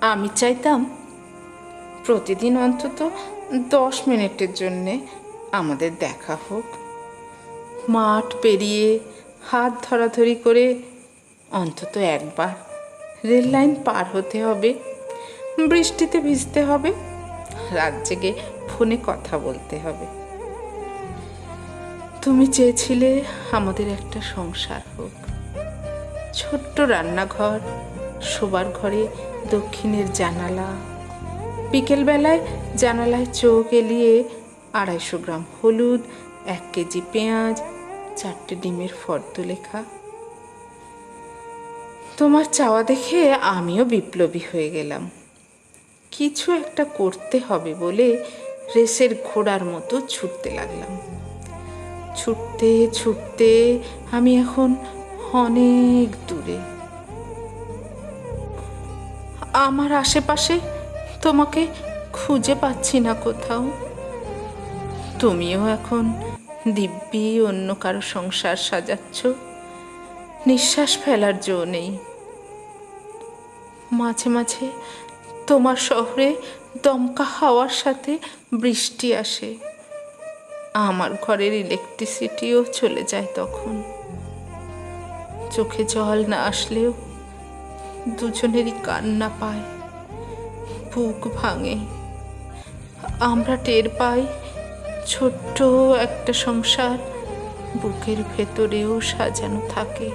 আমি চাইতাম প্রতিদিন অন্তত দশ মিনিটের জন্যে আমাদের দেখা হোক। মাঠ পেরিয়ে হাত ধরাধরি করে অন্তত একবার রেল লাইন পার হতে হবে, বৃষ্টিতে ভিজতে হবে, রাত জেগে ফোনে কথা বলতে হবে। তুমি চেয়েছিলে আমাদের একটা সংসার হোক, ছোট্ট রান্নাঘর শোবার ঘরে দক্ষিণের জানালা। বিকেলবেলায় জানালায় চোখ এলিয়ে আড়াইশো গ্রাম হলুদ, এক কেজি পেঁয়াজ, চারটে ডিমের ফর্দ লেখা। তোমার চাওয়া দেখে আমিও বিপ্লবী হয়ে গেলাম। কিছু একটা করতে হবে বলে রেসের ঘোড়ার মতো ছুটতে লাগলাম। ছুটতে ছুটতে আমি এখন অনেক দূরে। আমার আশেপাশে তোমাকে খুঁজে পাচ্ছি না কোথাও। তুমিও এখন দিব্যি অন্য কারও সংসার সাজাচ্ছ। নিঃশ্বাস ফেলার জো নেই। মাঝে মাঝে তোমার শহরে দমকা হাওয়ার সাথে বৃষ্টি আসে। আমার ঘরের ইলেকট্রিসিটিও চলে যায় তখন। চোখে জল না আসলেও দুজনেরই কান্না পায়, বুক ভাঙে। আমরা টের পাই ছোট্ট একটা সংসার, বুকের ভেতরেও সাজানো থাকে।